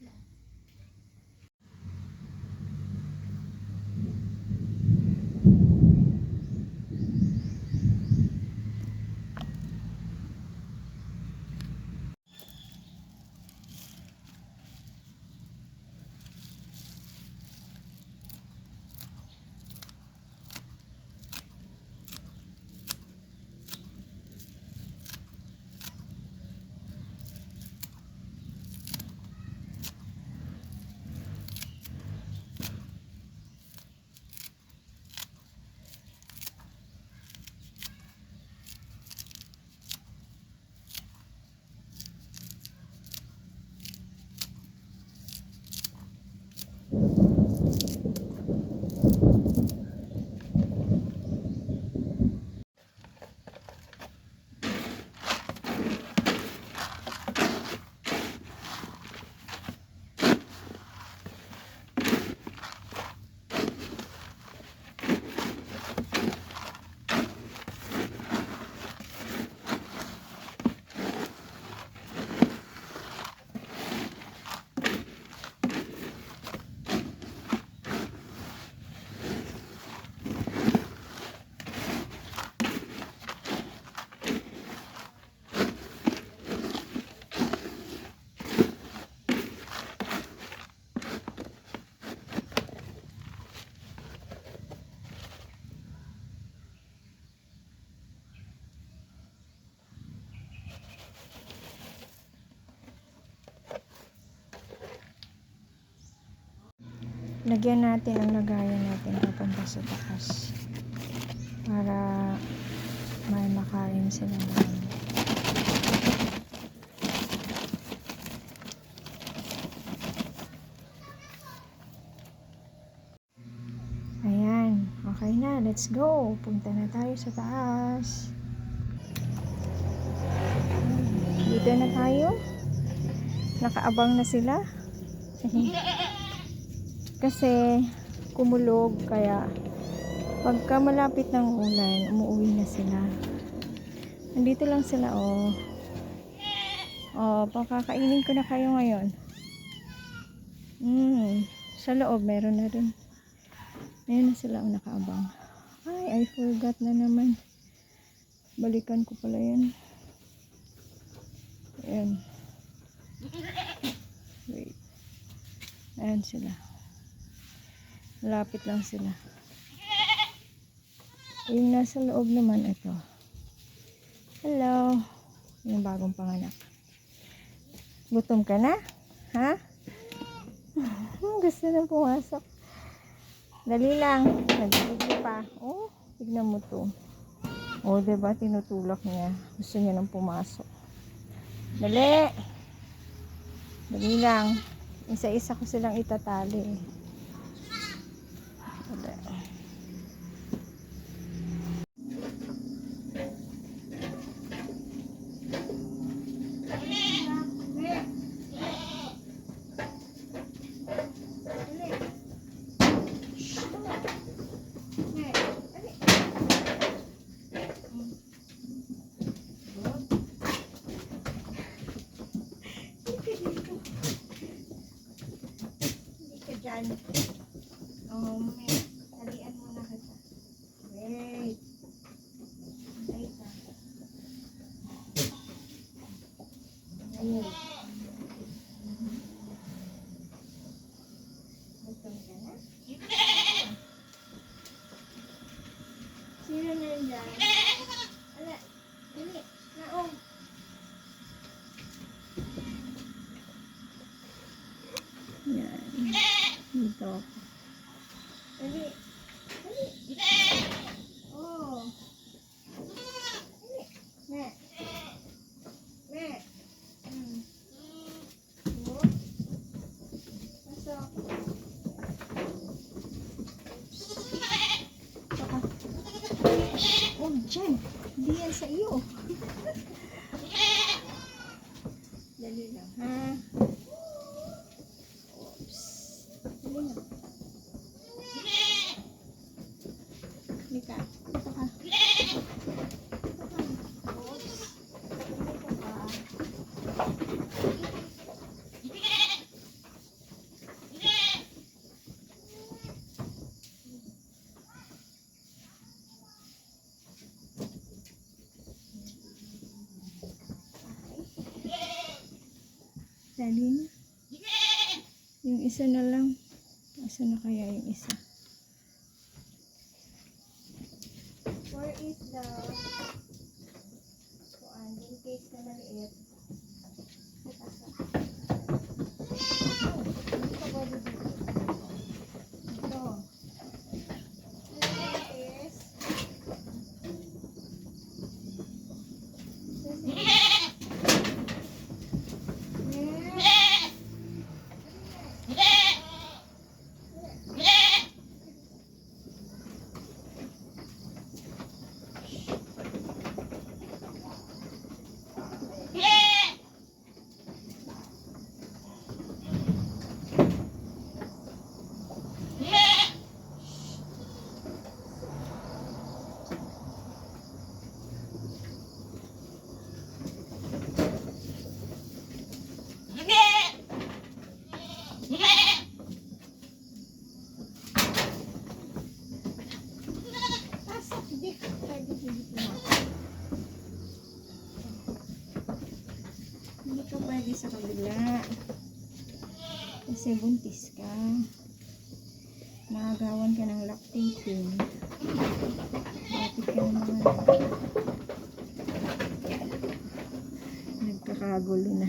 Yeah. Lagyan natin ang lagayan natin papunta sa taas. Para may makain sila ng Ayan. Okay na. Let's go. Punta na tayo sa taas. Dito na tayo. Nakaabang na sila. Kasi kumulog kaya pagka malapit ng ulan, umuwi na sila. Nandito lang sila oh. Oh, pakakainin ko na kayo ngayon. Mm, sa loob meron na rin. Ayun na sila oh, nakaabang. Ay, I forgot na naman. Balikan ko pala yan. Ayan. Wait. Ayan sila. Lapit lang sila. Yung nasa loob naman ito. Hello. Yung bagong panganak. Gutom ka na? Ha? Gusto na pumasok. Dali lang. Nagdali pa. Oh, tignan mo to. Oh, diba? Tinutulak niya. Gusto niya nang pumasok. Dali. Dali lang. Isa-isa ko silang itatali. eh. Dali. Hindi ka dyan. Oh, may talian mo na kita. Wait. Wait ka. Ayun. Gutom ka na? Sino nandyan? Ala, dali. Naong. Yan. Dito. Dali. Dali. Oh. Dali. Ne. Ne. Hmm. Oh. Pasok. Saka. Oh, dyan. Hindi yan sa iyo. Dali lang, ha? Oops. Dali na. Halika. Dito ka. Dito ka. Oops. Dito ka. Isa na lang. Asa na kaya yung isa? Where is the kuan in case na maliit? Asa? Oh, hindi pa pwede dito. Ito. This is this is Pasok, hindi ka pwede hindi pumasok. Hindi ka pwede sa kabila. Kasi buntis ka. Maagawan ka ng lactating. Bakit ka naman? Nagkakagulo na.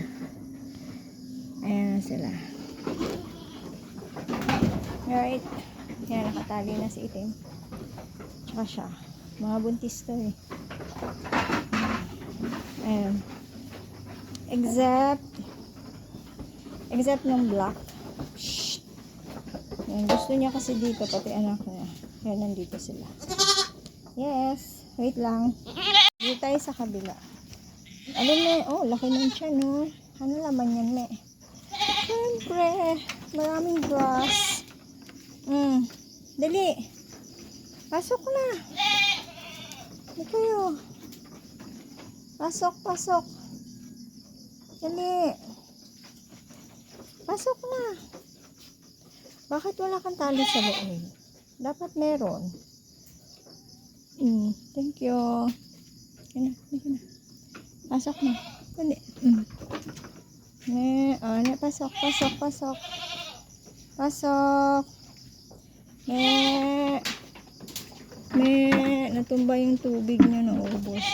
Ayan na sila. Right. Yan, nakatali na si itim. Tsaka siya. Mga buntis to eh. Ayan. Except, except ng black. Shh. Yan, gusto niya kasi dito, pati anak niya. Kaya nandito sila. Yes. Wait lang. Dito tayo sa kabila. Ano me? Oh, laki ng tiyan, no? Ano laman yan, me? Siyempre, maraming grass. Mm. Dali. Pasok na. Hindi kayo. Pasok, pasok. Dali. Pasok na. Bakit wala kang tali sa loob? Dapat meron. Mm, thank you. Yan na, na. Pasok na. Dali. Mm. Ne, oh, ne, pasok, pasok, pasok. Pasok. Ne. Ne, natumba yung tubig niya na ubos.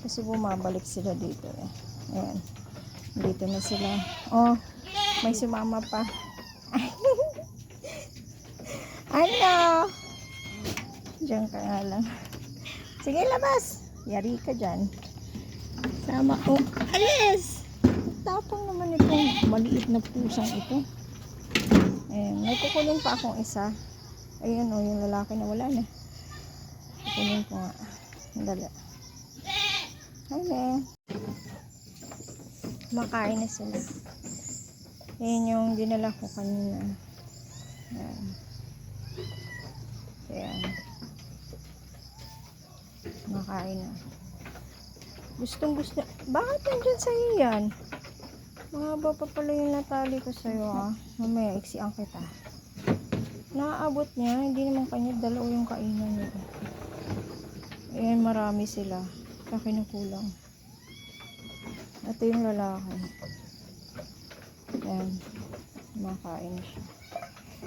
Kasi bumabalik sila dito eh. Ayan. Dito na sila. Oh, may sumama pa. Ano? Diyan ka nga lang. Sige, labas. Yari ka dyan. Sama ko. Alis! Tapang naman itong maliit na pusang ito. Ayan. May kukunin pa akong isa. Ayan o, yung lalaki na wala na. Kukunin ko nga. Dali. Hi. Makain na sila. Ayan yung dinala ko kanina. Ayan. Ayan. Makain na. Gustong gusto. Bakit nandyan sa'yo yan? Mahaba pa pala yung natali ko sa'yo ah. Mamaya, iksian kita. Naaabot niya. Hindi naman kanya dalaw yung kainan niya. Ayan, marami sila. Kaya kinukulang. Ito yung lalaki. Ayan. Makain siya.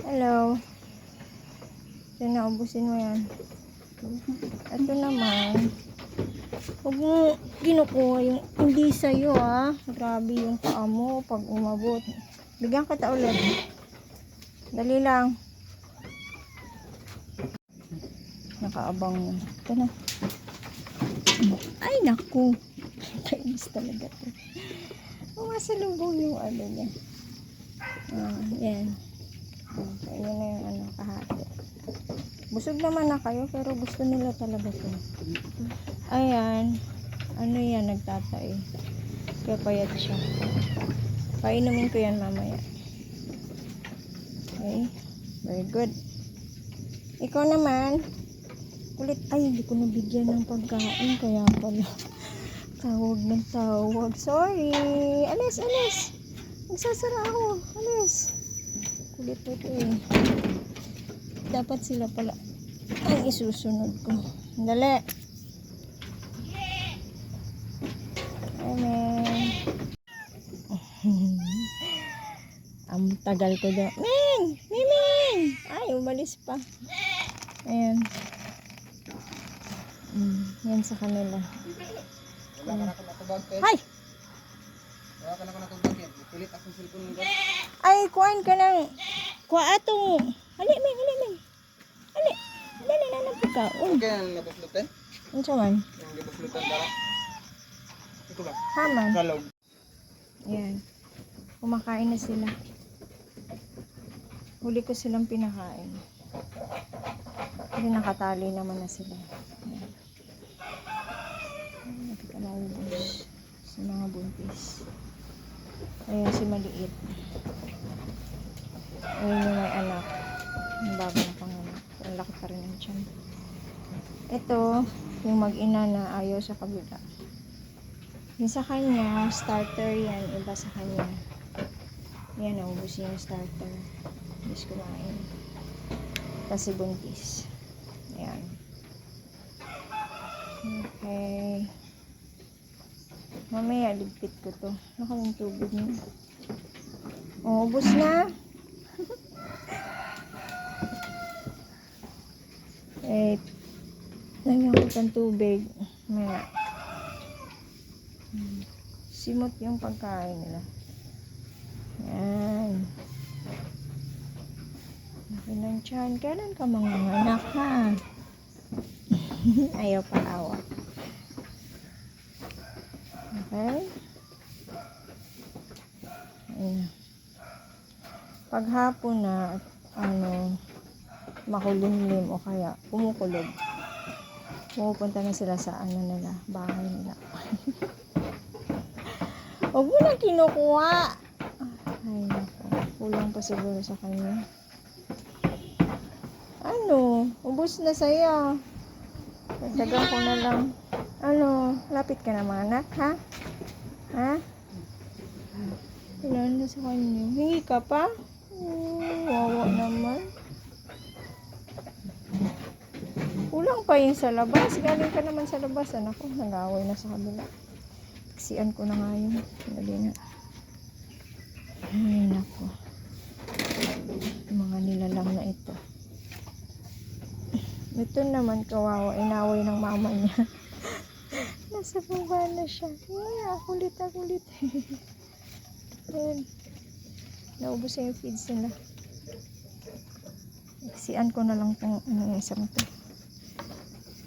Hello. Ito na, ubusin mo yan. Ito naman. Huwag mo kinukuha yung hindi sa'yo ah. Grabe yung paa mo pag umabot. Bigyan kita ulit. Dali lang. Nakaabang na. Ito na. Ay, naku. Kainis talaga to. Umasalubong yung ano niya. Ah, yan. Kaya na yung ano, kahati. Busog naman na kayo, pero gusto nila talaga to. Ayan. Ano yan, nagtatay. Kaya payat siya. Painumin ko yan mamaya. Okay. Very good. Ikaw naman. Kulit. Ay, hindi ko nabigyan ng pagkain. Kaya pala. Tawag ng tawag. Sorry. Alis, alis. Magsasara ako. Alis. Kulit ito eh. Dapat sila pala ang isusunod ko. Dali. Amen. ang tagal ko daw. Ming! Miming! Ay, umalis pa. Ayan. Mm, yan sa kanila. Wala ka na natubag. Ay! Wala ka na natubag. Pilit. Ay, kuhaan ka ng... Kuha ato. Hali, Ming, hali, Ming. Hali. Dali, nanapit ka. Oh, Okay, ang nabuslutan. ano siya man? Yung nabuslutan para. Ito ba? Haman. Kalog. Ayan. Kumakain na sila. Huli ko silang pinakain. Kasi nakatali naman na sila. Ayan. Ayan, Nakita maubos sa mga buntis. Ayan si maliit. Ayan yung may anak. Yung bago na panganak. Pero laki pa rin ang tiyan. Ito, yung mag-ina na ayaw sa kabila. Yung sa kanya, starter yan. Iba sa kanya. Yan, naubos yung starter. Bis kumain. Kasi buntis. Ayan. Okay. Mamaya, ligpit ko to. Kaming tubig niya? Oh, ubos na. eh, lagyan ko ng tubig. Mamaya. Simot yung pagkain nila. Yan. Laki ng tiyan. Kailan ka mga anak ha? Ayaw pa awa. Okay? Ayan. Paghapon na, ano, makulimlim o kaya kumukulog. Pumupunta na sila sa ano nila, bahay nila. Huwag mo na kinukuha. Ay, nako. Kulang pa siguro sa kanya. Ano? Ubus na sa'yo. Dagdagan ko na lang. Ano? Lapit ka na mga anak, ha? Ha? Kailangan na sa kanya. Hingi ka pa? Wawa naman. Kulang pa yun sa labas. Galing ka naman sa labas. Anak ko, nag-away na sa kabila. Taksian ko na nga yun. Dali na. Ay, nako. Mga nilalang na ito. Ito naman kawawa. Inaway ng mama niya. Nasa baba na siya. Yeah, kulit ah, kulit. Ayan. Naubos na yung feeds nila. Taksian ko na lang tong ano, isang to.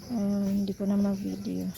Ah, hindi ko na mag-video.